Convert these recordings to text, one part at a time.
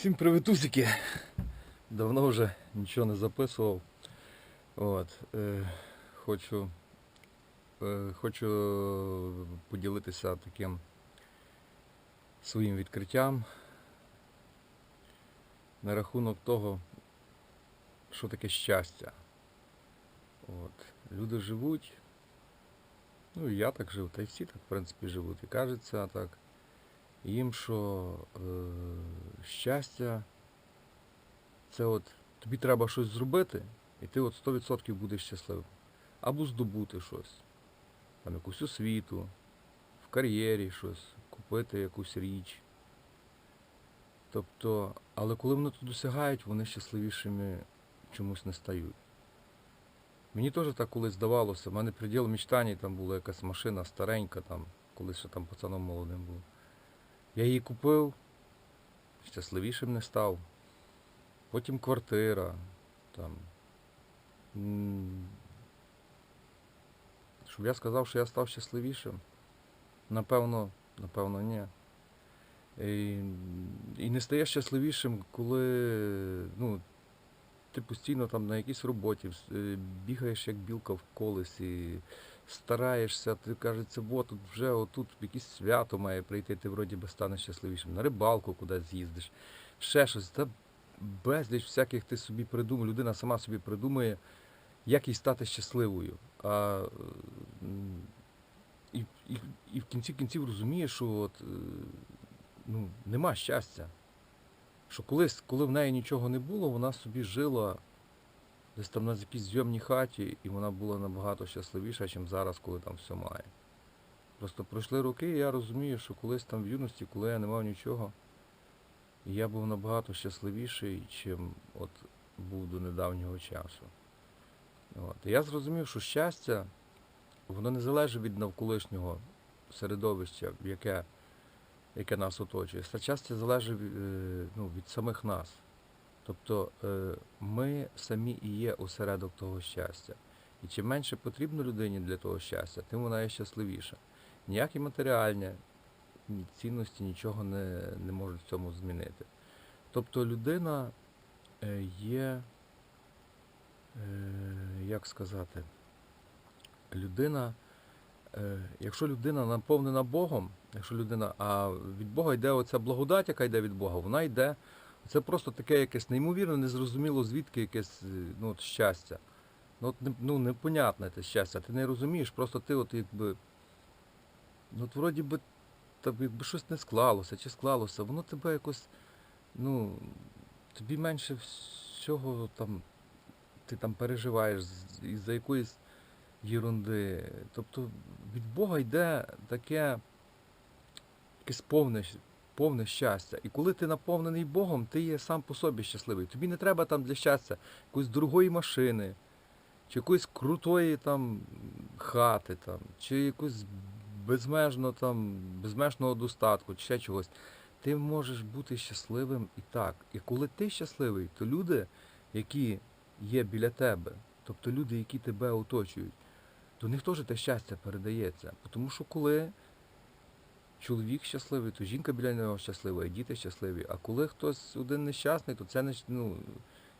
Всім привітусики. Давно вже нічого не записував. От, е, хочу, е, хочу поділитися таким своїм відкриттям на рахунок того, що таке щастя. От, люди живуть, ну і я так жив, та й всі так в принципі живуть. І кажеться так їм, що е, щастя це от тобі треба щось зробити, і ти от 100% будеш щасливим. Або здобути щось, там якусь освіту, в кар'єрі щось, купити якусь річ. Тобто, але коли вони тут досягають, вони щасливішими чомусь не стають. Мені теж так колись здавалося, в мене приділ мечтань, там була якась машина старенька, там, колись ще там пацаном молодим був. Я її купив, щасливішим не став. Потім квартира. Там. Щоб я сказав, що я став щасливішим. Напевно, напевно, ні. І, і не стаєш щасливішим, коли ну, ти постійно там на якійсь роботі, е, бігаєш як білка в колесі, стараєшся, ти кажеться, от тут вже отут якесь свято має прийти, ти вроді би станеш щасливішим. На рибалку кудись з'їздиш, ще щось. Та безліч всяких ти собі придумав. Людина сама собі придумує, як їй стати щасливою. А, і, і, і в кінці кінців розуміє, що от, е, ну, нема щастя. Що колись, коли в неї нічого не було, вона собі жила десь там на якійсь зйомній хаті, і вона була набагато щасливіша, ніж зараз, коли там все має. Просто пройшли роки, і я розумію, що колись там в юності, коли я не мав нічого, я був набагато щасливіший, чим от був до недавнього часу. От. Я зрозумів, що щастя, воно не залежить від навколишнього середовища, яке, яке нас оточує. Щастя залежить е, ну, від самих нас. Тобто е, ми самі і є осередок того щастя. І чим менше потрібно людині для того щастя, тим вона є щасливіша. Ніякі матеріальні цінності нічого не, не можуть в цьому змінити. Тобто людина е, є, е, як сказати, людина, якщо людина наповнена Богом, якщо людина, а від Бога йде оця благодать, яка йде від Бога, вона йде це просто таке якесь неймовірно, незрозуміло звідки якесь е, ну, от щастя. Ну, от, ну, непонятне те щастя. Ти не розумієш, просто ти от якби. Ну, от вроді би тобі якби щось не склалося, чи склалося, воно тебе якось, ну, тобі менше всього там, ти там переживаєш із-за якоїсь єрунди. Тобто від Бога йде таке якесь повне, повне щастя. І коли ти наповнений Богом, ти є сам по собі щасливий. Тобі не треба там для щастя якоїсь дорогої машини, чи якоїсь крутої там хати, там, чи якоїсь безмежно там, безмежного достатку, чи ще чогось. Ти можеш бути щасливим і так. І коли ти щасливий, то люди, які є біля тебе, тобто люди, які тебе оточують, до них теж те щастя передається. Тому що коли чоловік щасливий, то жінка біля нього щаслива, і діти щасливі. А коли хтось один нещасний, то це ну,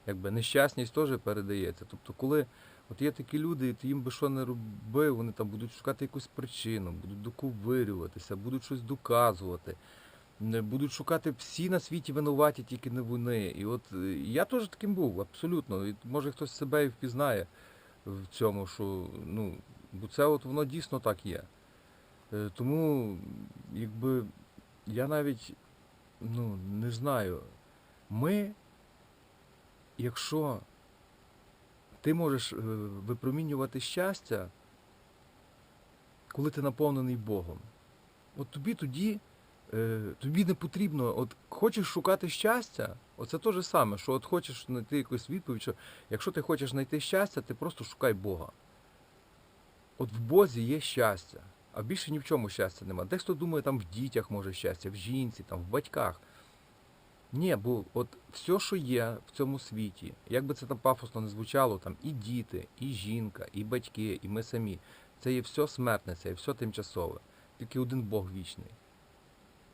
якби нещасність теж передається. Тобто, коли от є такі люди, і ти їм би що не робив, вони там будуть шукати якусь причину, будуть доковирюватися, будуть щось доказувати. Будуть шукати всі на світі винуваті, тільки не вони. І от е, я теж таким був, абсолютно. І може хтось себе і впізнає в цьому, що ну, бо це от воно дійсно так є. Е, Тому, якби я навіть ну, не знаю. Ми, якщо ти можеш е, випромінювати щастя, коли ти наповнений Богом, от тобі тоді, е, тобі не потрібно, от хочеш шукати щастя, оце те ж саме, що от хочеш знайти якусь відповідь, що якщо ти хочеш знайти щастя, ти просто шукай Бога. От в Бозі є щастя, а більше ні в чому щастя нема. Дехто думає, там в дітях може щастя, в жінці, там, в батьках. Ні, бо от все, що є в цьому світі, як би це там пафосно не звучало, там і діти, і жінка, і батьки, і ми самі, це є все смертне, це є все тимчасове. Тільки один Бог вічний.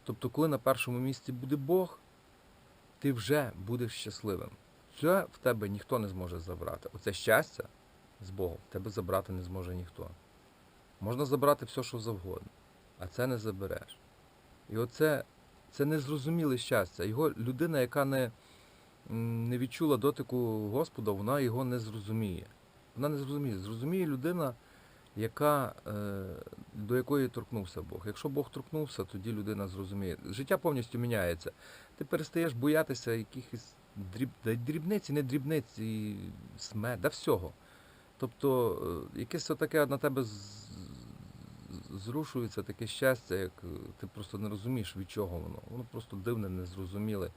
Тобто, коли на першому місці буде Бог, ти вже будеш щасливим. Це в тебе ніхто не зможе забрати. Оце щастя з Богом в тебе забрати не зможе ніхто. Можна забрати все, що завгодно, а це не забереш. І оце це незрозуміле щастя. Його людина, яка не, не відчула дотику Господа, вона його не зрозуміє. Вона не зрозуміє. Зрозуміє людина, яка, е, до якої торкнувся Бог. Якщо Бог торкнувся, тоді людина зрозуміє. Життя повністю міняється. Ти перестаєш боятися якихось дріб... дрібниці, не дрібниці, смерть, да всього. Тобто е, якесь таке на тебе зрушується таке щастя, як е, ти просто не розумієш, від чого воно. Воно просто дивне, незрозуміле.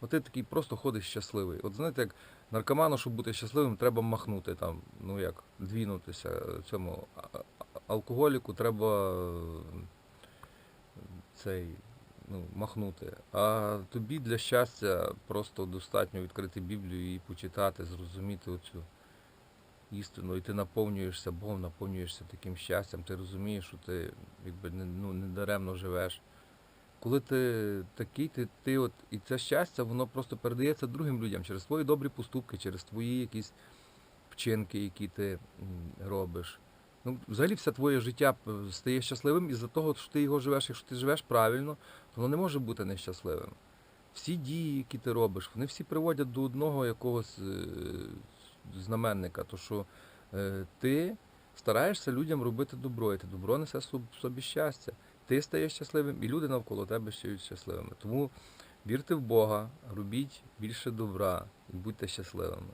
От ти такий просто ходиш щасливий. От знаєте, як наркоману, щоб бути щасливим, треба махнути там, ну як, двінутися цьому алкоголіку треба е, цей, ну, махнути. А тобі для щастя просто достатньо відкрити Біблію і почитати, зрозуміти оцю істину. І ти наповнюєшся Богом, наповнюєшся таким щастям, ти розумієш, що ти якби ну, не даремно живеш. Коли ти такий, ти, ти от, і це щастя, воно просто передається другим людям через твої добрі поступки, через твої якісь вчинки, які ти робиш. Ну, взагалі все твоє життя стає щасливим із-за того, що ти його живеш. Якщо ти живеш правильно, то воно не може бути нещасливим. Всі дії, які ти робиш, вони всі приводять до одного якогось е, знаменника. То що е, ти стараєшся людям робити добро, і ти добро несе соб- собі щастя. Ти стаєш щасливим, і люди навколо тебе стають щасливими. Тому вірте в Бога, робіть більше добра і будьте щасливими.